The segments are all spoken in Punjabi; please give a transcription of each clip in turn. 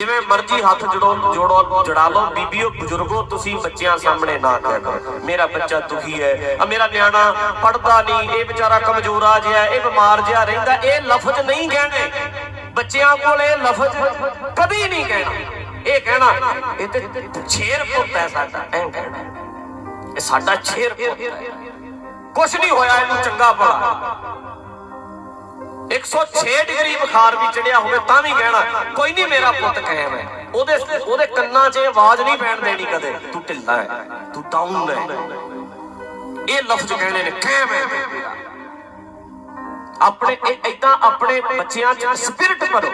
ਜਿਵੇਂ ਮਰਜ਼ੀ ਹੱਥ ਜੜੋ, ਜੋੜੋ, ਜੜਾ ਲਓ। ਬੀਬੀਓ, ਬਜ਼ੁਰਗੋ, ਤੁਸੀਂ ਬੱਚਿਆਂ ਸਾਹਮਣੇ ਨਾ ਕਿਹਾ ਕਰੋ ਮੇਰਾ ਬੱਚਾ ਦੁਖੀ ਹੈ। ਆ ਮੇਰਾ ਨਿਆਣਾ ਪੜਦਾ ਨਹੀਂ। ਇਹ ਵਿਚਾਰਾ ਕਮਜ਼ੋਰ ਆ ਜਿਹਾ, ਇਹ ਬਿਮਾਰ ਜਿਹਾ ਰਹਿੰਦਾ। ਇਹ ਲਫ਼ਜ਼ ਨਹੀਂ ਕਹਿਣੇ। ਬੱਚਿਆਂ ਕੋਲ ਇਹ ਲਫ਼ਜ਼ ਕਦੀ ਨਹੀਂ ਕਹਿਣਾ। ਇਹ ਕਹਿਣਾ, ਇਹ ਤੇ ਛੇਰ ਪੁੱਤ ਹੈ ਸਾਡਾ। ਐਂ ਕਹਿਣਾ। ਇਹ ਸਾਡਾ ਛੇਰ ਪੁੱਤ ਹੈ। ਕੁਛ ਨਹੀਂ ਹੋਇਆ ਇਹਨੂੰ ਚੰਗਾ ਭਲਾ। 106 ਡਿਗਰੀ ਬੁਖਾਰ ਵੀ ਚੜਿਆ ਹੋਵੇ ਤਾਂ ਵੀ ਕਹਿਣਾ ਕੋਈ ਨਹੀਂ ਮੇਰਾ ਪੁੱਤ ਕਾਇਮ ਹੈ ਉਹਦੇ ਉਹਦੇ ਕੰਨਾਂ 'ਚ ਆਵਾਜ਼ ਨਹੀਂ ਪੈਣ ਦੇਣੀ ਕਦੇ ਤੂੰ ਢਿੱਲਾ ਹੈ ਤੂੰ ਡਾਊਨ ਹੈ ਇਹ ਲਫ਼ਜ਼ ਕਹਿਣੇ ਨੇ ਕਾਇਮ ਹੈ ਆਪਣੇ ਇਦਾਂ ਆਪਣੇ ਬੱਚਿਆਂ 'ਚ ਸਪਿਰਿਟ ਭਰੋ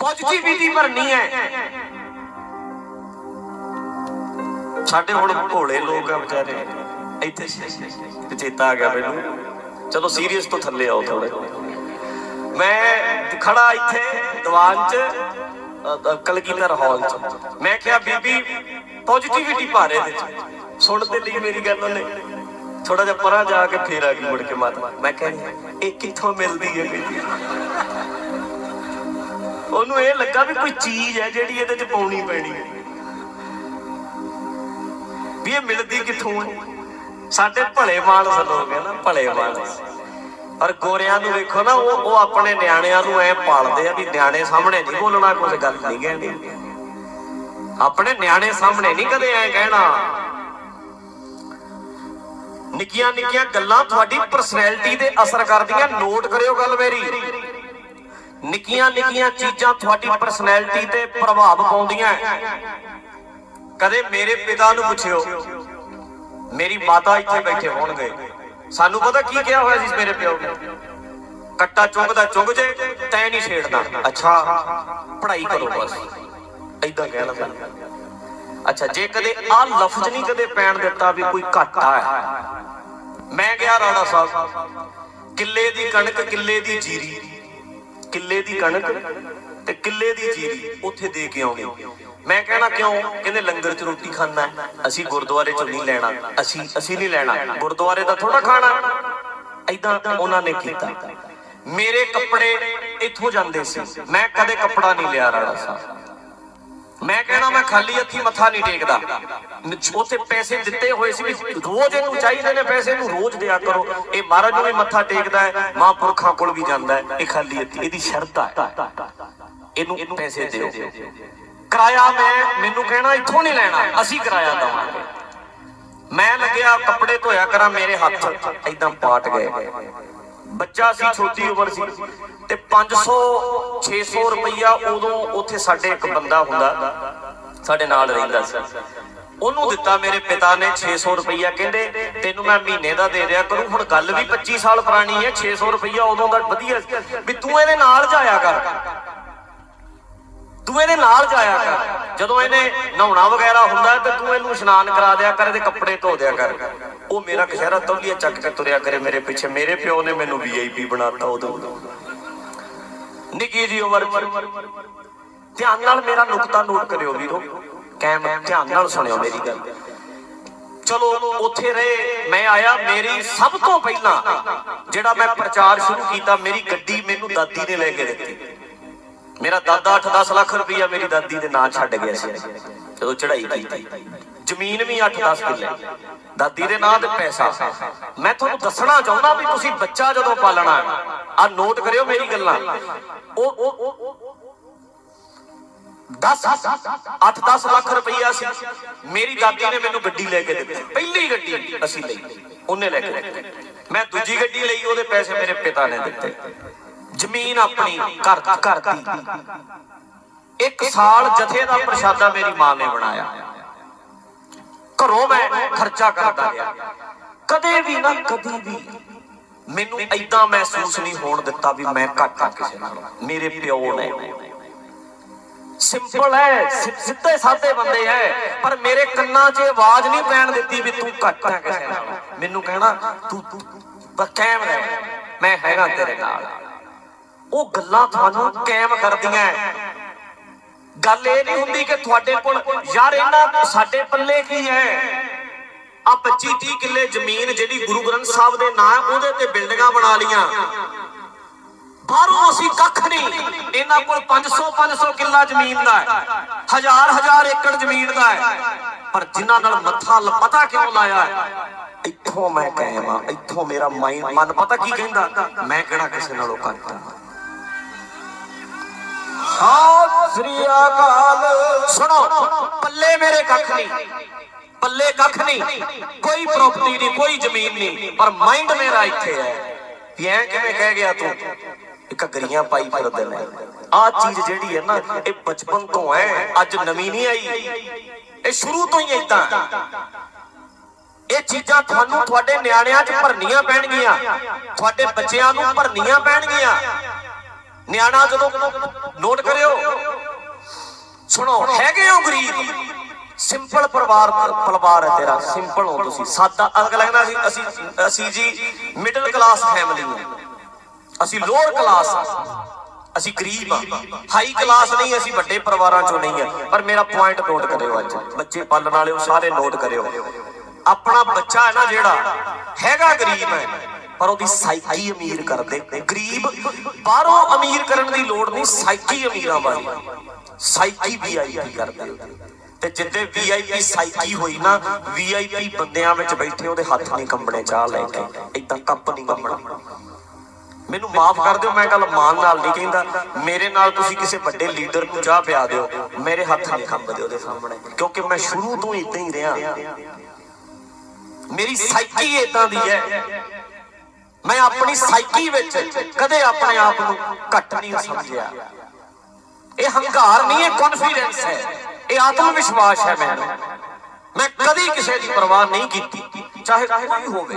ਪੋਜ਼ਿਟਿਵਿਟੀ ਭਰਨੀ ਹੈ ਸਾਡੇ ਹੁਣ ਭੋਲੇ ਲੋਕ ਆ ਵਿਚਾਰੇ ਇੱਥੇ ਚੇਤਾ ਆ ਗਿਆ ਮੈਨੂੰ ਚਲੋ ਸੀਰੀਅਸ ਤੋਂ ਥੱਲੇ ਆਓ ਥੋੜੇ ਮੈਂ ਖੜਾ ਇੱਥੇ ਦੀਵਾਨ 'ਚ ਕਲਗੀਧਰ ਹਾਲ 'ਚ। ਮੈਂ ਕਿਹਾ, ਬੀਬੀ ਪੋਜ਼ਿਟਿਵਿਟੀ ਭਾਰੇ ਦੇ 'ਚ ਸੁਣ ਤੇ ਲਈ ਮੇਰੀ ਗੱਲ ਉਹਨੇ। ਥੋੜਾ ਜਿਹਾ ਪਰਾਂ ਜਾ ਕੇ ਫੇਰ ਆ ਗਈ ਮੁੜ ਕੇ ਮਾਤਾ। ਮੈਂ ਕਹਿੰਦੀ ਇਹ ਕਿੱਥੋਂ ਮਿਲਦੀ ਹੈ ਬੀਬੀ? ਉਹਨੂੰ ਇਹ ਲੱਗਾ ਵੀ ਕੋਈ ਚੀਜ਼ ਹੈ ਜਿਹੜੀ ਇਹਦੇ 'ਚ ਪਾਉਣੀ ਪੈਣੀ ਹੈ। ਵੀ ਇਹ ਮਿਲਦੀ ਕਿੱਥੋਂ ਹੈ? ਸਾਡੇ ਭਲੇ ਮਾਨਸ ਲੋਕ ਹੈ ਨਾ, ਭਲੇ ਮਾਨਸ ਪਰ ਗੋਰਿਆਂ ਨੂੰ ਵੇਖੋ ਨਾ, ਉਹ ਉਹ ਆਪਣੇ ਨਿਆਣਿਆਂ ਨੂੰ ਐ ਪਾਲਦੇ ਆ ਵੀ ਨਿਆਣੇ ਸਾਹਮਣੇ ਨਹੀਂ ਬੋਲਣਾ, ਕੁਝ ਗੱਲ ਨਹੀਂ ਕਹਿਣੀ। ਆਪਣੇ ਨਿਆਣੇ ਸਾਹਮਣੇ ਨਹੀਂ ਕਦੇ ਐ ਕਹਿਣਾ। ਨਿੱਕੀਆਂ ਨਿੱਕੀਆਂ ਗੱਲਾਂ ਤੁਹਾਡੀ ਪਰਸਨੈਲਿਟੀ ਤੇ ਅਸਰ ਕਰਦੀਆਂ ਨੋਟ ਕਰਿਓ ਗੱਲ ਮੇਰੀ। ਨਿੱਕੀਆਂ ਨਿੱਕੀਆਂ ਚੀਜ਼ਾਂ ਤੁਹਾਡੀ ਪਰਸਨੈਲਿਟੀ ਤੇ ਪ੍ਰਭਾਵ ਪਾਉਂਦੀਆਂ। ਕਦੇ ਮੇਰੇ ਪਿਤਾ ਨੂੰ ਪੁੱਛਿਓ ਮੇਰੀ ਮਾਤਾ ਇੱਥੇ ਬੈਠੇ ਹੋਣਗੇ। ਸਾਨੂੰ ਪਤਾ ਕੀ ਕਿਹਾ ਹੋਇਆ ਸੀ ਮੇਰੇ ਪਿਓ ਨੇ? ਕੱਟਾ ਚੁੰਗਦਾ ਚੁੰਗ ਜੇ, ਤੈ ਨਹੀਂ ਛੇੜਦਾ। ਅੱਛਾ, ਪੜ੍ਹਾਈ ਕਰੋ ਬਸ। ਐਦਾਂ ਕਹਿਣਾ ਸਾਨੂੰ ਅੱਛਾ, ਜੇ ਕਦੇ ਆ ਲਫ਼ਜ਼ ਨਹੀਂ ਕਦੇ ਪੈਣ ਦਿੱਤਾ ਵੀ ਕੋਈ ਘਾਟਾ ਹੈ। ਮੈਂ ਗਿਆ ਰਾਣਾ ਸਾਹਿਬ। ਕਿੱਲੇ ਦੀ ਕਣਕ, ਕਿੱਲੇ ਦੀ ਜੀਰੀ। ਕਿੱਲੇ ਦੀ ਕਣਕ। ਤੇ ਕਿੱਲੇ ਦੀ ਜੀਰੀ ਉੱਥੇ ਦੇ ਕੇ ਆਉਣੀ। ਮੈਂ ਕਹਿਣਾ ਕਿਉਂ? ਕਹਿੰਦੇ ਲੰਗਰ 'ਚ ਰੋਟੀ ਖਾਣਾ ਅਸੀਂ ਗੁਰਦੁਆਰੇ 'ਚ ਨਹੀਂ ਲੈਣਾ। ਅਸੀਂ ਅਸੀਂ ਨਹੀਂ ਲੈਣਾ। ਗੁਰਦੁਆਰੇ ਦਾ ਥੋੜਾ ਖਾਣਾ। ਐਦਾਂ ਉਹਨਾਂ ਨੇ ਕੀਤਾ। ਮੇਰੇ ਕੱਪੜੇ ਇੱਥੋਂ ਜਾਂਦੇ ਸੀ। ਮੈਂ ਕਦੇ ਕੱਪੜਾ ਨਹੀਂ ਲਿਆ ਰਾਣਾ ਸਾਹਿਬ। ਮੈਂ ਕਹਿਣਾ, ਮੈਂ ਖਾਲੀ ਹੱਥੀ ਮੱਥਾ ਨਹੀਂ ਟੇਕਦਾ। ਉੱਥੇ ਪੈਸੇ ਦਿੱਤੇ ਹੋਏ ਸੀ ਵੀ ਰੋਜ਼ ਇਹਨੂੰ ਚਾਹੀਦੇ ਨੇ ਪੈਸੇ ਨੂੰ ਰੋਜ਼ ਦਿਆ ਕਰੋ। ਇਹ ਮਹਾਰਾਜ ਨੂੰ ਵੀ ਮੱਥਾ ਟੇਕਦਾ ਹੈ। ਮਹਾਂਪੁਰਖਾਂ ਕੋਲ ਵੀ ਜਾਂਦਾ ਹੈ। ਇਹ ਖਾਲੀ ਹੱਥੀ। ਇਹਦੀ ਸ਼ਰਧਾ ਹੈ ਇਹਨੂੰ ਪੈਸੇ ਦਿਓ। ਕਿਰਾਇਆ ਮੈਂ, ਮੈਨੂੰ ਕਹਿਣਾ ਇੱਥੋਂ ਨਹੀਂ ਲੈਣਾ, ਅਸੀਂ ਕਿਰਾਇਆ ਦਵਾਂਗੇ। ਮੈਂ ਲੱਗਿਆ ਕੱਪੜੇ ਧੋਇਆ ਕਰਾਂ, ਮੇਰੇ ਹੱਥ ਐਦਾਂ ਪਾਟ ਗਏ। ਬੱਚਾ ਸੀ, ਛੋਟੀ ਉਮਰ ਸੀ, ਤੇ 500 600 ਰੁਪਈਆ ਉਦੋਂ ਉੱਥੇ ਸਾਡੇ ਇੱਕ ਬੰਦਾ ਹੁੰਦਾ, ਸਾਡੇ ਨਾਲ ਰਹਿੰਦਾ ਸੀ। ਉਹਨੂੰ ਦਿੱਤਾ ਮੇਰੇ ਪਿਤਾ ਨੇ 600 ਰੁਪਈਆ, ਕਹਿੰਦੇ ਤੈਨੂੰ ਮੈਂ ਮਹੀਨੇ ਦਾ ਦੇ ਦਿਆ ਕਰੂੰ, ਹੁਣ ਗੱਲ ਵੀ 25 ਸਾਲ ਪੁਰਾਣੀ ਹੈ 600 ਰੁਪਈਆ ਉਦੋਂ ਦਾ ਵਧੀਆ ਵੀ ਤੂੰ ਇਹਦੇ ਨਾਲ ਜਾਇਆ ਕਰ। ਤੂੰ ਇਹਦੇ ਨਾਲ ਜਾਇਆ ਕਰ। ਜਦੋਂ ਇਹਨੇ ਨਹਾਉਣਾ ਵਗੈਰਾ ਹੁੰਦਾ ਤੇ ਤੂੰ ਇਹਨੂੰ ਇਸ਼ਨਾਨ ਕਰਾ ਦਿਆ ਕਰ, ਇਹਦੇ ਕੱਪੜੇ ਧੋ ਦਿਆ ਕਰ। ਉਹ ਮੇਰਾ ਕਸ਼ਹਿਰਾ ਤੌਲੀਆ ਚੱਕ ਕੇ ਤੁਰਿਆ ਕਰੇ ਮੇਰੇ ਪਿੱਛੇ। ਮੇਰੇ ਪਿਓ ਨੇ ਮੈਨੂੰ ਵੀਆਈਪੀ ਬਣਾਤਾ ਉਦੋਂ। ਨਿੱਕੀ ਜੀ ਉਮਰ ਧਿਆਨ ਨਾਲ ਮੇਰਾ ਨੁਕਤਾ ਨੋਟ ਕਰਿਓ ਵੀਰੋ। ਕੈਮ ਧਿਆਨ ਨਾਲ ਸੁਣਿਓ ਮੇਰੀ ਗੱਲ। ਚਲੋ, ਉੱਥੇ ਰਹੇ। ਮੈਂ ਆਇਆ ਮੇਰੀ ਸਭ ਤੋਂ ਪਹਿਲਾਂ, ਜਿਹੜਾ ਮੈਂ ਪ੍ਰਚਾਰ ਸ਼ੁਰੂ ਕੀਤਾ, ਮੇਰੀ ਗੱਡੀ ਮੈਨੂੰ ਦਾਦੀ ਨੇ ਲੈ ਕੇ ਦਿੱਤੀ। ਮੇਰਾ ਦਾਦਾ 8-10 ਲੱਖ ਰੁਪਈਆ ਮੇਰੀ ਦਾਦੀ ਦੇ ਨਾਂ ਛੱਡ ਗਿਆ ਸੀ। ਜਦੋਂ ਚੜ੍ਹਾਈ ਕੀਤੀ। ਜ਼ਮੀਨ ਵੀ 8-10 ਕਿੱਲੇ। ਦਾਦੀ ਦੇ ਨਾਂ ਤੇ ਪੈਸਾ। ਮੈਂ ਤੁਹਾਨੂੰ ਦੱਸਣਾ ਚਾਹੁੰਦਾ ਵੀ ਤੁਸੀਂ ਬੱਚਾ ਜਦੋਂ ਪਾਲਣਾ ਆ ਨੋਟ ਕਰਿਓ ਮੇਰੀ ਗੱਲਾਂ। ਉਹ 10 8-10 ਲੱਖ ਰੁਪਈਆ ਸੀ। ਮੇਰੀ ਦਾਦੀ ਨੇ ਮੈਨੂੰ ਗੱਡੀ ਲੈ ਕੇ ਦਿੱਤੀ। ਪਹਿਲੀ ਗੱਡੀ ਅਸੀਂ ਲਈ। ਉਹਨੇ ਲੈ ਕੇ ਦਿੱਤੀ। ਮੈਂ ਦੂਜੀ ਗੱਡੀ ਲਈ, ਉਹਦੇ ਪੈਸੇ ਮੇਰੇ ਪਿਤਾ ਨੇ ਦਿੱਤੇ। ਜ਼ਮੀਨ ਆਪਣੀ ਘਰ ਘਰ ਦੀ। ਇੱਕ ਸਾਲ ਜਥੇ ਦਾ ਪ੍ਰਸ਼ਾਦਾ ਮੇਰੀ ਮਾਂ ਨੇ ਬਣਾਇਆ। ਘਰੋਂ ਮੈਂ ਖਰਚਾ ਕਰਦਾ ਰਿਹਾ। ਕਦੇ ਵੀ ਨਾ, ਕਦੀ ਵੀ ਮੈਨੂੰ ਐਦਾਂ ਮਹਿਸੂਸ ਨਹੀਂ ਹੋਣ ਦਿੱਤਾ ਵੀ ਮੈਂ ਘੱਟ ਆ ਕਿਸੇ ਨਾਲ। ਮੇਰੇ ਪਿਓ ਨੇ। ਸਿੰਪਲ ਹੈ ਸਿੱਧੇ ਸਾਦੇ ਬੰਦੇ ਹੈ। ਪਰ ਮੇਰੇ ਕੰਨਾਂ 'ਚ ਆਵਾਜ਼ ਨਹੀਂ ਪੈਣ ਦਿੱਤੀ ਵੀ ਤੂੰ ਘੱਟ ਆ ਕਿਸੇ ਨਾਲ। ਮੈਨੂੰ ਕਹਿਣਾ, ਤੂੰ ਤੂੰ ਬਸ ਰਹਿ। ਮੈਂ ਹੈਗਾ ਤੇਰੇ ਨਾਲ। ਉਹ ਗੱਲਾਂ ਤੁਹਾਨੂੰ ਕਾਇਮ ਕਰਦੀਆਂ ਗੱਲ ਇਹ ਨਹੀਂ ਹੁੰਦੀ ਕਿ ਤੁਹਾਡੇ ਕੋਲ, ਯਾਰ ਇਹਨਾਂ ਸਾਡੇ ਪੱਲੇ ਕੀ ਹੈ ਆ 25 30 ਕਿੱਲੇ ਜ਼ਮੀਨ ਜਿਹੜੀ ਗੁਰੂ ਗ੍ਰੰਥ ਸਾਹਿਬ ਦੇ ਨਾਂ ਉਹਦੇ ਤੇ ਬਿਲਡਿੰਗਾਂ ਬਣਾ ਲੀਆਂ ਬਾਹਰੋਂ ਅਸੀਂ ਕੱਖ ਨਹੀਂ, ਇਹਨਾਂ ਕੋਲ 500 500 ਕਿੱਲਾ ਜ਼ਮੀਨ ਦਾ ਹੈ ਹਜ਼ਾਰ ਹਜ਼ਾਰ ਏਕੜ ਜ਼ਮੀਨ ਦਾ ਹੈ ਪਰ ਜਿਨ੍ਹਾਂ ਨਾਲ ਮੱਥਾ ਲ- ਪਤਾ ਕਿਉਂ ਲਾਇਆ ਇੱਥੋਂ ਮੈਂ ਕਾਇਮ ਆ, ਇੱਥੋਂ ਮੇਰਾ ਮਾਈਂਡ ਮਨ ਪਤਾ ਕੀ ਕਹਿੰਦਾ? ਮੈਂ ਕਿਹੜਾ ਕਿਸੇ ਨਾਲੋਂ ਘੱਟ ਸਤਿ ਸ੍ਰੀ ਅਕਾਲ। ਸੁਣੋ, ਪੱਲੇ ਮੇਰੇ ਕੱਖ ਨਹੀਂ, ਪੱਲੇ ਕੱਖ ਨਹੀਂ। ਕੋਈ ਪ੍ਰਾਪਰਟੀ ਨਹੀਂ, ਕੋਈ ਜ਼ਮੀਨ ਨਹੀਂ, ਪਰ ਮਾਈਂਡ ਮੇਰਾ ਇੱਥੇ ਹੈ। ਵੀ ਐ ਕਿਵੇਂ ਕਹਿ ਗਿਆ ਤੂੰ? ਇੱਕ ਪਾਈ ਫਿਰਦੇ ਨੇ। ਆਹ ਚੀਜ਼ ਜਿਹੜੀ ਹੈ ਨਾ, ਇਹ ਬਚਪਨ ਤੋਂ ਹੈ, ਅੱਜ ਨਵੀਂ ਨਹੀਂ ਆਈ। ਇਹ ਸ਼ੁਰੂ ਤੋਂ ਹੀ ਏਦਾਂ ਇਹ ਚੀਜ਼ਾਂ ਤੁਹਾਨੂੰ ਤੁਹਾਡੇ ਨਿਆਣਿਆਂ 'ਚ ਭਰਨੀਆਂ ਪੈਣਗੀਆਂ। ਤੁਹਾਡੇ ਬੱਚਿਆਂ ਨੂੰ ਭਰਨੀਆਂ ਪੈਣਗੀਆਂ। ਨਿਆਣਾ ਜਦੋਂ ਨੋਟ ਕਰਿਓ। ਸੁਣੋ, ਹੈਗੇ ਹੋ ਗਰੀਬ। ਸਿੰਪਲ ਪਰਿਵਾਰ ਪਰਿਵਾਰ ਹੈ ਤੇਰਾ, ਸਿੰਪਲ ਹੋ ਤੁਸੀਂ। ਸਾਦਾ ਅਗਲਾ ਕਹਿੰਦਾ ਅਸੀਂ ਅਸੀਂ ਅਸੀਂ ਜੀ ਮਿਡਲ ਕਲਾਸ ਫੈਮਿਲੀ ਹਾਂ। ਅਸੀਂ ਲੋਅਰ ਕਲਾਸ ਅਸੀਂ ਗਰੀਬ ਆ ਹਾਈ ਕਲਾਸ ਨਹੀਂ, ਅਸੀਂ ਵੱਡੇ ਪਰਿਵਾਰਾਂ ਚੋਂ ਨਹੀਂ ਆ ਪਰ ਮੇਰਾ ਪੁਆਇੰਟ ਨੋਟ ਕਰਿਓ ਅੱਜ। ਬੱਚੇ ਪਾਲਣ ਵਾਲਿਓ ਸਾਰੇ ਨੋਟ ਕਰਿਓ। ਆਪਣਾ ਬੱਚਾ ਹੈ ਨਾ ਜਿਹੜਾ, ਹੈਗਾ ਗਰੀਬ ਹੈ। ਪਰ ਉਹਦੀ ਸਾਈਕੀ ਅਮੀਰ ਕਰਦੇ ਗਰੀਬ ਬਾਹਰੋਂ ਅਮੀਰ ਕਰਨ ਦੀ ਲੋੜ ਨਹੀਂ ਸਾਈਕੀ ਅਮੀਰਾਂ ਵਾਲੀ ਸਾਈਕੀ ਵੀਆਈਪੀ ਕਰਦੇ ਤੇ ਜਿੱਦੇ ਵੀਆਈਪੀ ਸਾਈਕੀ ਹੋਈ ਨਾ ਵੀਆਈਪੀ ਬੰਦਿਆਂ ਵਿੱਚ ਬੈਠੇ, ਉਹਦੇ ਹੱਥ ਨਹੀਂ ਕੰਬਣੇ, ਚਾਹ ਲੈ ਕੇ। ਇਦਾਂ ਕੱਪ ਨਹੀਂ ਕੰਬਣਾ। ਮੈਨੂੰ ਮਾਫ ਕਰ ਦਿਓ, ਮੈਂ ਗੱਲ ਮਾਨ ਨਾਲ ਨਹੀਂ ਕਹਿੰਦਾ। ਮੇਰੇ ਨਾਲ ਤੁਸੀਂ ਕਿਸੇ ਵੱਡੇ ਲੀਡਰ ਨੂੰ ਚਾਹ ਪਿਆ ਦਿਓ, ਮੇਰੇ ਹੱਥ ਨਹੀਂ ਕੰਬਦੇ ਉਹਦੇ ਸਾਹਮਣੇ। ਕਿਉਂਕਿ ਮੈਂ ਸ਼ੁਰੂ ਤੋਂ ਇਦਾਂ ਹੀ ਰਿਹਾ। ਮੇਰੀ ਸਾਈਕੀ ਇਦਾਂ ਦੀ ਹੈ। ਮੈਂ ਆਪਣੀ ਸਾਈਕੀ ਵਿੱਚ ਕਦੇ ਆਪਣੇ ਆਪ ਨੂੰ ਘੱਟ ਨਹੀਂ ਸਮਝਿਆ। ਇਹ ਹੰਕਾਰ ਨਹੀਂ, ਇਹ ਕੌਨਫੀਡੈਂਸ ਹੈ। ਇਹ ਆਤਮ ਵਿਸ਼ਵਾਸ ਹੈ ਮੈਨੂੰ। ਮੈਂ ਕਦੀ ਕਿਸੇ ਦੀ ਪਰਵਾਹ ਨਹੀਂ ਕੀਤੀ, ਚਾਹੇ ਕੋਈ ਹੋਵੇ।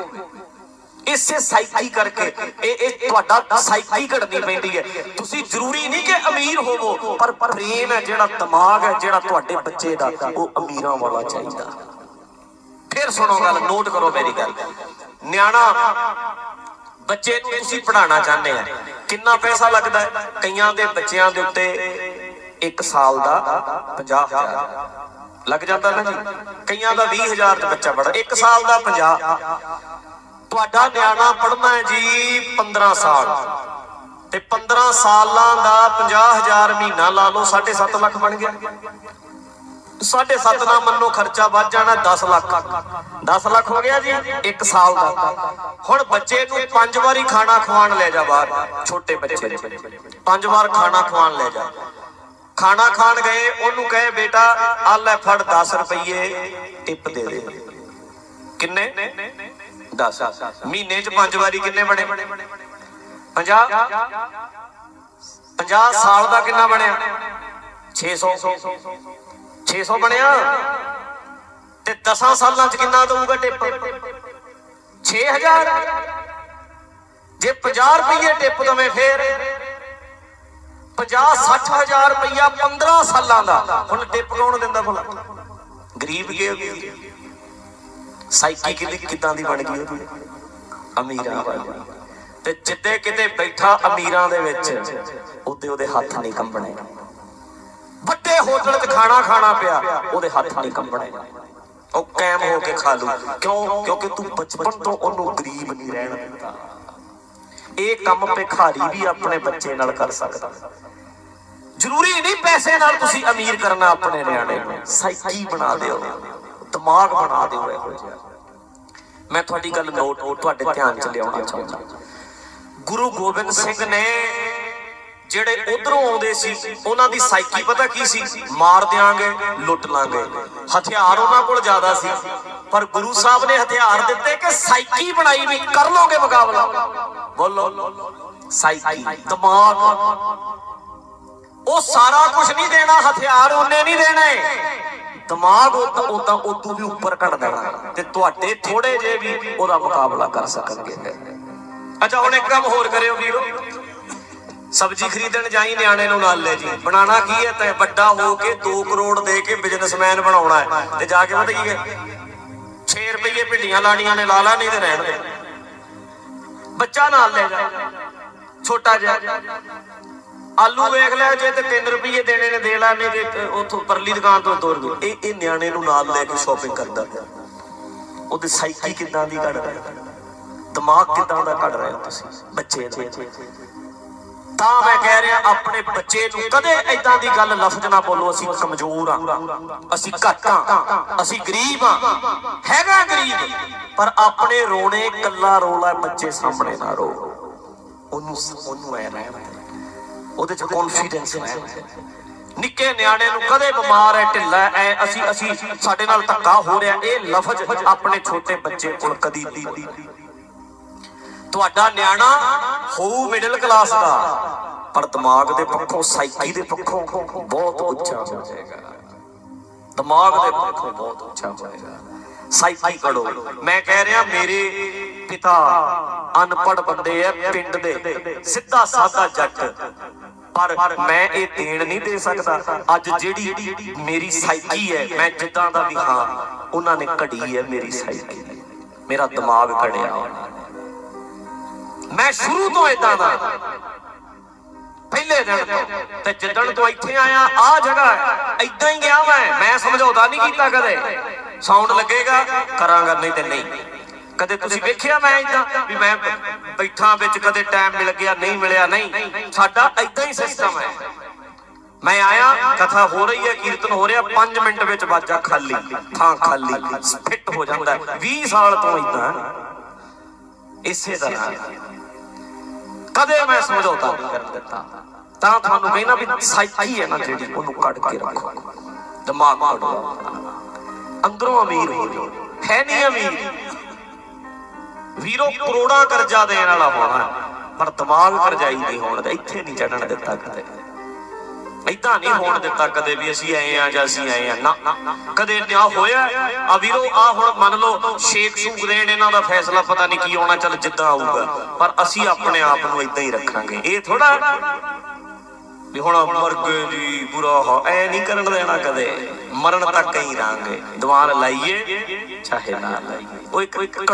ਇਸੇ ਸਾਈਕੀ ਕਰਕੇ ਇਹ ਇਹ ਤੁਹਾਡਾ ਸਾਈਕੀ ਘੜਨੀ ਪੈਂਦੀ ਹੈ। ਤੁਸੀਂ ਜ਼ਰੂਰੀ ਨਹੀਂ ਕਿ ਅਮੀਰ ਹੋਵੋ, ਪਰ ਪ੍ਰੇਮ ਹੈ, ਜਿਹੜਾ ਦਿਮਾਗ ਹੈ, ਜਿਹੜਾ ਤੁਹਾਡੇ ਬੱਚੇ ਦਾ, ਉਹ ਅਮੀਰਾਂ ਵਾਲਾ ਚਾਹੀਦਾ। ਫਿਰ ਸੁਣੋ ਗੱਲ, ਨੋਟ ਕਰੋ ਮੇਰੀ ਗੱਲ। ਨਿਆਣਾ ਬੱਚੇ ਨੂੰ ਤੁਸੀਂ ਪੜਾਉਣਾ ਚਾਹੁੰਦੇ ਆ। ਕਿੰਨਾ ਪੈਸਾ ਲੱਗਦਾ ਹੈ? ਕਈਆਂ ਦੇ ਬੱਚਿਆਂ ਦੇ ਉੱਤੇ 1 ਸਾਲ ਦਾ 50000 ਲੱਗ ਜਾਂਦਾ ਨਾ ਜੀ? ਕਈਆਂ ਦਾ 20000 ਚ ਬੱਚਾ ਪੜਦਾ 1 ਸਾਲ ਦਾ 50 ਤੁਹਾਡਾ ਨਿਆਣਾ ਪੜਨਾ ਹੈ ਜੀ 15 ਸਾਲ। ਤੇ 15 ਸਾਲਾਂ ਦਾ 50000 ਮਹੀਨਾ ਲਾ ਲਓ 7.5 ਲੱਖ ਬਣ ਗਿਆ। ਸਾਢੇ 7.5 ਨਾ ਮੰਨੋ ਖਰਚਾ ਵੱਧ ਜਾਣਾ 10 ਲੱਖ। 10 ਲੱਖ ਹੋ ਗਿਆ ਜੀ 1 ਸਾਲ ਦਾ। ਹੁਣ ਬੱਚੇ ਨੂੰ ਪੰਜ ਵਾਰੀ ਖਾਣਾ ਖਵਾਉਣ ਲੈ ਜਾ ਬਾਹਰ, ਛੋਟੇ ਬੱਚੇ ਨੂੰ। ਪੰਜ ਵਾਰ ਖਾਣਾ ਖਵਾਉਣ ਲੈ ਜਾ। ਖਾਣਾ ਖਾਣ ਗਏ, ਉਹਨੂੰ ਕਹੇ, ਬੇਟਾ, ਆ ਲੈ ਫੜ 10 ਰੁਪਏ ਟਿਪ ਦੇ ਦੇ। ਕਿੰਨੇ? 10 ਮਹੀਨੇ ਚ ਪੰਜ ਵਾਰੀ ਕਿੰਨੇ ਬਣੇ? 50 50 ਸਾਲ ਦਾ ਕਿੰਨਾ ਬਣਿਆ? 600 600 ਬਣਿਆ। ਤੇ 10 ਸਾਲਾਂ ਚ ਕਿੰਨਾ ਦਊਗਾ ਟਿਪ? 6000 ਜੇ 50 ਰੁਪਏ ਟਿਪ ਦਵੇਂ ਫੇਰ 50 60000 ਰੁਪਇਆ 15 ਸਾਲਾਂ ਦਾ। ਹੁਣ ਟਿਪ ਕੌਣ ਦਿੰਦਾ ਭਲਾ? ਗਰੀਬ ਕੇ ਸਾਈਕੀ ਕਿਤੇ ਕਿਦਾਂ ਦੀ ਬਣ ਗਈ ਉਹਦੀ? ਅਮੀਰਾਂ ਵਾਲੀ ਤੇ ਜਿੱਦੇ ਕਿਤੇ ਬੈਠਾ ਅਮੀਰਾਂ ਦੇ ਵਿੱਚ, ਉਹਦੇ ਉਹਦੇ ਹੱਥ ਨਹੀਂ ਕੰਬਣੇ। ਹੋਟਲ 'ਚ ਖਾਣਾ ਖਾਣਾ ਪਿਆ, ਉਹਦੇ ਹੱਥ ਨਹੀਂ ਕੰਬਣੇ ਉਹ ਕਾਇਮ ਹੋ ਕੇ ਖਾ ਲੂ। ਕਿਉਂ? ਕਿਉਂਕਿ ਤੂੰ ਬਚਪਨ ਤੋਂ ਉਹਨੂੰ ਗਰੀਬ ਨਹੀਂ ਰਹਿਣ ਦਿੱਤਾ ਇਹ ਕੰਮ ਭਿਖਾਰੀ ਵੀ ਆਪਣੇ ਬੱਚੇ ਨਾਲ ਕਰ ਸਕਦਾ। ਜ਼ਰੂਰੀ ਨਹੀਂ ਪੈਸੇ ਨਾਲ ਤੁਸੀਂ ਅਮੀਰ ਕਰਨਾ ਆਪਣੇ ਨਿਆਣੇ ਨੂੰ। ਸਾਈਕੀ ਬਣਾ ਦਿਓ। ਦਿਮਾਗ ਬਣਾ ਦਿਓ ਇਹੋ ਜਿਹਾ। ਮੈਂ ਤੁਹਾਡੀ ਗੱਲ ਨੋਟ ਤੁਹਾਡੇ ਧਿਆਨ 'ਚ ਲਿਆਉਣਾ ਚਾਹੁੰਦਾ। ਗੁਰੂ ਗੋਬਿੰਦ ਸਿੰਘ ਨੇ ਜਿਹੜੇ ਉਧਰੋਂ ਆਉਂਦੇ ਸੀ, ਉਹਨਾਂ ਦੀ ਸਾਈਕੀ ਪਤਾ ਕੀ ਸੀ? ਮਾਰ ਦਿਆਂਗੇ, ਲੁੱਟ ਲਾਂਗੇ। ਹਥਿਆਰ ਉਹਨਾਂ ਕੋਲ ਜ਼ਿਆਦਾ ਸੀ। ਪਰ ਗੁਰੂ ਸਾਹਿਬ ਨੇ ਹਥਿਆਰ ਦਿੱਤੇ ਕਿ ਸਾਈਕੀ ਬਣਾਈ ਵੀ ਕਰ ਲੋਗੇ ਮੁਕਾਬਲਾ। ਬੋਲੋ ਸਾਈਕੀ ਦਿਮਾਗ। ਉਹ ਸਾਰਾ ਕੁਝ ਨਹੀਂ ਦੇਣਾ, ਹਥਿਆਰ ਉਹਨੇ ਨਹੀਂ ਦੇਣੇ। ਦਿਮਾਗ ਉਦਾਂ ਉਦਾਂ ਉਦੋਂ ਵੀ ਉੱਪਰ ਕੱਢ ਦੇਣਾ ਤੇ ਤੁਹਾਡੇ ਥੋੜੇ ਜੇ ਵੀ ਉਹਦਾ ਮੁਕਾਬਲਾ ਕਰ ਸਕਣਗੇ। ਅੱਛਾ, ਹੁਣ ਇੱਕ ਕੰਮ ਹੋਰ ਕਰਿਓ ਵੀਰੋ। ਸਬਜ਼ੀ ਖਰੀਦਣ ਜਾਈ ਨਿਆਣੇ ਨੂੰ ਨਾਲ ਲੈ ਜੀ ਬਣਾਣਾ ਕੀ ਹੈ ਤੈਂ? ਵੱਡਾ ਹੋ ਕੇ 2 ਕਰੋੜ ਦੇ ਕੇ ਬਿਜ਼ਨਸਮੈਨ ਬਣਾਉਣਾ ਹੈ। ਤੇ ਜਾ ਕੇ ਪਤਾ ਕੀ ਹੈ? 6 ਰੁਪਏ ਭਿੰਡੀਆਂ ਲਾਣੀਆਂ ਨੇ, ਲਾ ਨਹੀਂ ਤੇ ਰਹਿਣ ਦੇ। ਬੱਚਾ ਨਾਲ ਲੈ ਜਾ। ਛੋਟਾ ਜਿਹਾ। ਆਲੂ ਵੇਖ ਲੈ, ਜੇ ਤੇ 3 ਰੁਪਏ ਦੇਣੇ ਨੇ, ਦੇ ਲਾ, ਨਹੀਂ ਤੇ ਉਥੋਂ ਪਰਲੀ ਦੁਕਾਨ ਤੋਂ ਤੋੜ ਦੋ ਇਹ ਇਹ ਨਿਆਣੇ ਨੂੰ ਨਾਲ ਲੈ ਕੇ ਸ਼ਾਪਿੰਗ ਕਰਦਾ। ਉਹਦੀ ਸਾਈਕੀ ਕਿਦਾਂ ਦੀ ਕੱਢ ਰਿਹਾ? ਦਿਮਾਗ ਕਿਦਾਂ ਦਾ ਕੱਢ ਰਹੇ ਹੋ ਤੁਸੀਂ? ਬੱਚੇ ਦਾ। ਤਾਂ ਮੈਂ ਕਹਿ ਰਿਹਾ, ਆਪਣੇ ਬੱਚੇ ਨੂੰ ਕਦੇ ਐਦਾਂ ਦੀ ਗੱਲ ਲਫ਼ਜ਼ ਨਾ ਬੋਲੋ, ਅਸੀਂ ਕਮਜ਼ੋਰ ਆ। ਅਸੀਂ ਘੱਟ ਆ। ਅਸੀਂ ਗਰੀਬ ਆ। ਹੈਗਾ ਗਰੀਬ, ਪਰ ਆਪਣੇ ਰੋਣੇ, ਕੱਲਾ ਰੋਲਾ ਬੱਚੇ ਸਾਹਮਣੇ ਨਾ ਰੋ। ਉਹਨੂੰ ਉਹਨੂੰ ਐ ਰਹਿਣ ਉਹਦੇ ਚ ਕੌਨਫੀਡੈਂਸ ਰਹਿਣ ਨਿੱਕੇ ਨਿਆਣੇ ਨੂੰ ਕਦੇ ਬਿਮਾਰ ਹੈ ਢਿੱਲਾ ਹੈ ਐ, ਅਸੀਂ ਅਸੀਂ ਸਾਡੇ ਨਾਲ ਧੱਕਾ ਹੋ ਰਿਹਾ, ਇਹ ਲਫ਼ਜ਼ ਆਪਣੇ ਛੋਟੇ ਬੱਚੇ ਕੋਲ ਕਦੀ ਨਹੀਂ ਤੁਹਾਡਾ ਨਿਆਣਾ ਹੋਊ ਮਿਡਲ ਕਲਾਸ ਦਾ। ਪਰ ਦਿਮਾਗ ਦੇ ਪੱਖੋਂ ਸਾਈਕੀ ਦੇ ਪੱਖੋਂ ਬਹੁਤ ਉੱਚਾ ਹੋ ਜਾਏਗਾ। ਦਿਮਾਗ ਦੇ ਪੱਖੋਂ ਬਹੁਤ ਉੱਚਾ ਹੋਏਗਾ ਸਾਈਕੀ ਕਰੋ ਮੈਂ ਕਹਿ ਰਿਹਾ, ਮੇਰੇ ਪਿਤਾ ਅਨਪੜ੍ਹ ਬੰਦੇ ਆ ਪਿੰਡ ਦੇ। ਸਿੱਧਾ ਸਾਦਾ ਜੱਟ। ਪਰ ਮੈਂ ਇਹ ਦੇਣ ਨਹੀਂ ਦੇ ਸਕਦਾ। ਅੱਜ ਜਿਹੜੀ ਮੇਰੀ ਸਾਈਕੀ ਹੈ, ਮੈਂ ਜਿੱਦਾਂ ਦਾ ਵੀ ਹਾਂ, ਉਹਨਾਂ ਨੇ ਘੜੀ ਹੈ ਮੇਰੀ ਸਾਈਕੀ ਮੇਰਾ ਦਿਮਾਗ ਘੜਿਆ ਉਹਨਾਂ ਮੈਂ ਸ਼ੁਰੂ ਤੋਂ ਇਦਾਂ ਦਾ। ਪਹਿਲੇ ਦਿਨ ਤੋਂ। ਤੇ ਜਿੱਦਣ ਤੋਂ ਇੱਥੇ ਆਇਆ ਆ ਜਗ੍ਹਾ ਇਦਾਂ ਹੀ ਗਿਆ ਮੈਂ। ਮੈਂ ਸਮਝੌਤਾ ਨਹੀਂ ਕੀਤਾ ਕਦੇ। ਸਾਊਂਡ ਲੱਗੇਗਾ, ਕਰਾਂਗਾ, ਨਹੀਂ ਤੇ ਨਹੀਂ। ਕਦੇ ਤੁਸੀਂ ਵੇਖਿਆ ਮੈਂ ਇਦਾਂ ਵੀ ਮੈਂ ਬੈਠਾ ਵਿੱਚ ਕਦੇ ਟਾਈਮ ਮਿਲ ਗਿਆ, ਨਹੀਂ ਮਿਲਿਆ, ਨਹੀਂ। ਸਾਡਾ ਇਦਾਂ ਹੀ ਸਿਸਟਮ ਹੈ। ਮੈਂ ਆਇਆ, ਕਥਾ ਹੋ ਰਹੀ ਹੈ, ਕੀਰਤਨ ਹੋ ਰਿਹਾ 5 ਮਿੰਟ ਵਿੱਚ ਬਾਜਾ ਖਾਲੀ, ਥਾਂ ਖਾਲੀ ਫਿੱਟ ਹੋ ਜਾਂਦਾ ਹੈ। 20 ਸਾਲ ਤੋਂ ਇਦਾਂ ਇਸੇ ਤਰ੍ਹਾਂ ਕਦੇ ਮੈਂ ਸਮਝੌਤਾ ਨਹੀਂ ਕਰਨ ਦਿੱਤਾ। ਤਾਂ ਤੁਹਾਨੂੰ ਕਹਿਣਾ ਵੀ ਸਾਈਕੀ ਹੈ ਨਾ ਜਿਹੜੀ ਉਹਨੂੰ ਕੱਢ ਕੇ ਰੱਖੋ। ਦਿਮਾਗ ਕੱਢੋ ਅੰਦਰੋਂ ਅਮੀਰ ਹੋ ਜਾਓ। ਹੈ ਨਹੀਂ ਅਮੀਰ। ਵੀਰੋ, ਕਰੋੜਾਂ ਕਰਜ਼ਾ ਦੇਣ ਵਾਲਾ ਹੋਣਾ ਪਰ ਦਿਮਾਗ ਕਰਜ਼ਾਈ ਨਹੀਂ ਹੋਣ ਦਾ ਇੱਥੇ ਨਹੀਂ ਚੜਨ ਦਿੱਤਾ ਕਦੇ। ਏਦਾਂ ਨਹੀਂ ਹੋਣ ਦਿੱਤਾ ਕਦੇ ਵੀ ਅਸੀਂ ਆਏ ਆ ਜਾਂ ਅਸੀਂ ਆਏ ਆ ਨਾ ਕਦੇ ਨਿਆ ਹੋਇਆ ਆ ਵੀਰੋ, ਆ ਹੁਣ ਮੰਨ ਲਓ ਸ਼ੇਖ ਸੂਕ ਇਹਨਾਂ ਦਾ ਫੈਸਲਾ ਪਤਾ ਨਹੀਂ ਕੀ ਹੋਣਾ ਚੱਲ ਜਿੱਦਾਂ ਆਊਗਾ। ਪਰ ਅਸੀਂ ਆਪਣੇ ਆਪ ਨੂੰ ਇਦਾਂ ਹੀ ਰੱਖਾਂਗੇ। ਇਹ ਥੋੜਾ ਵੀ ਹੁਣ ਮਰ ਗਏ ਜੀ ਬੁਰਾ ਹੋ, ਐ ਨਹੀਂ ਕਰਨ ਦੇਣਾ ਕਦੇ। ਮਰਨ ਤੱਕ ਹੀ ਰਾਂਗੇ ਦੀਵਾਨ ਲਾਈਏ, ਚਾਹੇ ਨਾ ਲਾਈਏ। ਉਹ ਇੱਕ ਇੱਕ